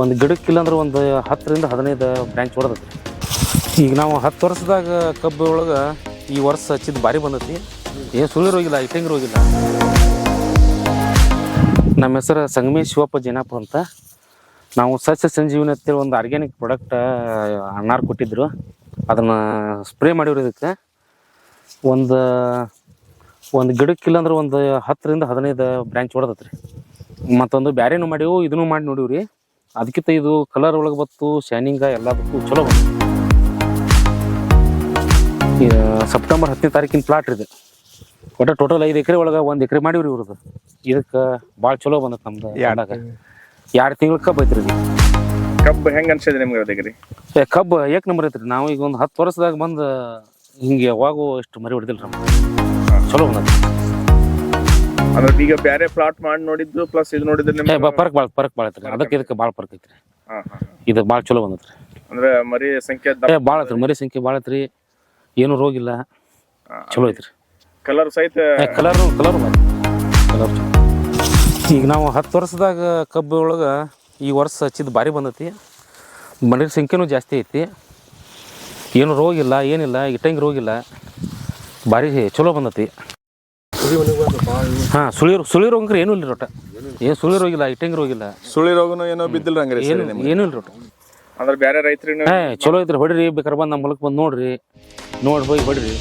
ಒಂದು ಗಿಡಕ್ಕಿಲ್ಲ ಅಂದ್ರೆ ಒಂದು ಹತ್ತರಿಂದ ಹದಿನೈದು ಬ್ರ್ಯಾಂಚ್ ಹೊಡೆದೈತಿ. ಈಗ ನಾವು ಹತ್ತು ವರ್ಷದಾಗ ಕಬ್ಬು ಒಳಗೆ ಈ ವರ್ಷ ಹಚ್ಚಿದ್ದು ಭಾರಿ ಬಂದೈತಿ. ಏನು ಸುಳಿ ರೋಗಿಲ್ಲ ಇಟ್ಟಂಗಿ ರೋಗಿಲ್ಲ ನಮ್ಮ ಹೆಸರು ಸಂಗಮೇಶ್ ಶಿವಪ್ಪ ಜೇನಪ್ಪ ಅಂತ. ನಾವು ಸಸ್ಯ ಸಂಜೀವಿನಿ ಅಂತೇಳಿ ಒಂದು ಆರ್ಗ್ಯಾನಿಕ್ ಪ್ರಾಡಕ್ಟ್ ಅಣ್ಣಾರು ಕೊಟ್ಟಿದ್ರು. ಅದನ್ನು ಸ್ಪ್ರೇ ಮಾಡಿವ್ರಿ ಇದಕ್ಕೆ. ಒಂದು ಒಂದು ಗಿಡಕ್ಕಿಲ್ಲ ಅಂದ್ರೆ ಒಂದು ಹತ್ತರಿಂದ ಹದಿನೈದು ಬ್ರ್ಯಾಂಚ್ ಹೊಡೆದೈತಿ ರೀ ಮತ್ತೊಂದು ಬ್ಯಾರೇನು ಮಾಡೀವು, ಇದನ್ನು ಮಾಡಿ ನೋಡೀವಿ ಅದಕ್ಕಿಂತ ಇದು ಕಲರ್ ಒಳಗೆ ಬತ್ತು ಶೈನಿಂಗ ಬತ್ತು ಚಲೋ ಬಂತು. ಈ ಸೆಪ್ಟೆಂಬರ್ ಹತ್ತನೇ ತಾರೀಕಿನ ಪ್ಲಾಟ್ ಇದೆ. ಒಟ್ಟು ಟೋಟಲ್ ಐದು ಎಕರೆ ಒಳಗೆ ಒಂದು ಎಕರೆ ಮಾಡಿವ್ರಿ ಇವ್ರದ್ದು ಇದಕ್ಕೆ ಭಾಳ ಚಲೋ ಬಂದತ್ ನಮ್ದು ಎರಡಾಗ ಎರಡು ತಿಂಗಳ ಕಬ್ಬು ಐತ್ರಿ ಇದು. ಕಬ್ಬು ಹೆಂಗೆ ಅನ್ಸಿದೆ ನಿಮ್ಗೆ ಅದಕ್ಕೆ ಏ ಕಬ್ಬು ಏಕ್ ನಂಬರ್ ಐತ್ರಿ. ನಾವು ಈಗ ಒಂದು ಹತ್ತು ವರ್ಷದಾಗ ಬಂದು ಹಿಂಗೆ ಯಾವಾಗೂ ಇಷ್ಟು ಮರಿ ಹೊಡೆದಿಲ್ಲ ರೀ ಚಲೋ ಬಂದೈತಿ. ಅಂದ್ರೆ ಈಗ ಬೇರೆ ಪ್ಲಾಟ್ ಮಾಡಿ ನೋಡಿದ್ದು ಪ್ಲಸ್ ಇದು ನೋಡಿದ್ರೆ ನಿಮ್ಗೆ ಫರ್ಕ್ ಪರ್ಕ್ ಭಾಳ ಫರ್ಕ್ ಭಾಳ ಐತ್ರಿ. ಅದಕ್ಕೆ ಇದಕ್ಕೆ ಭಾಳ ಫರ್ಕ್ ಐತ್ರಿ. ಹಾ, ಹಾ. ಇದು ಭಾಳ ಚಲೋ ಬಂದೈತ್ರಿ. ಅಂದ್ರೆ ಮರಿ ಸಂಖ್ಯೆ ಏ ಭಾಳ ಐತ್ರಿ. ಮರಿ ಸಂಖ್ಯೆ ಭಾಳ ಐತ್ರಿ. ಏನು ರೋಗಿಲ್ಲ ಚಲೋ ಐತ್ರಿ. ಕಲರ್ ಸಹಿತ ಕಲರ್ ಕಲರ್ ಕಲರ್ ಈಗ ನಾವು ಹತ್ತು ವರ್ಷದಾಗ ಕಬ್ಬು ಒಳಗೆ ಈ ವರ್ಷ ಹಚ್ಚಿದ್ದು ಭಾರಿ ಬಂದೈತಿ. ಮನೆ ಸಂಖ್ಯೆನೂ ಜಾಸ್ತಿ ಐತಿ. ಏನು ರೋಗಿಲ್ಲ ಏನಿಲ್ಲ ಇಟ್ಟಂಗೆ ರೋಗಿಲ್ಲ ಭಾರಿ ಚಲೋ ಬಂದೈತಿ. ಹಾಂ ಸುಳಿ ಸುಳಿ ರೋಗ ಅಂದ್ರೆ ಏನೂ ಇಲ್ಲ ರೋಟ ಏನು ಸುಳಿ ರೋಗಿಲ್ಲ ಇಟ್ಟಂಗಿ ರೋಗಿಲ್ಲ ಸುಳಿ ರೋಗನು ಏನೋ ಬಿದ್ದಿಲ್ಲ ಹಂಗಾರೆ ಏನು ಏನೂ ಇಲ್ಲ ರೋಟ ಅಂದ್ರೆ ಬೇರೆ ರೈತರಿನ ಚಲೋ ಐತ್ರಿ ಹೊಡಿರಿ ಬೇಕಾರೆ ಬಂದು ನಮ್ಮ ಹೊಲಕ್ಕೆ ಬಂದು ನೋಡ್ರಿ. ನೋಡಿ ಹೋಗಿ ಹೊಡಿರಿ.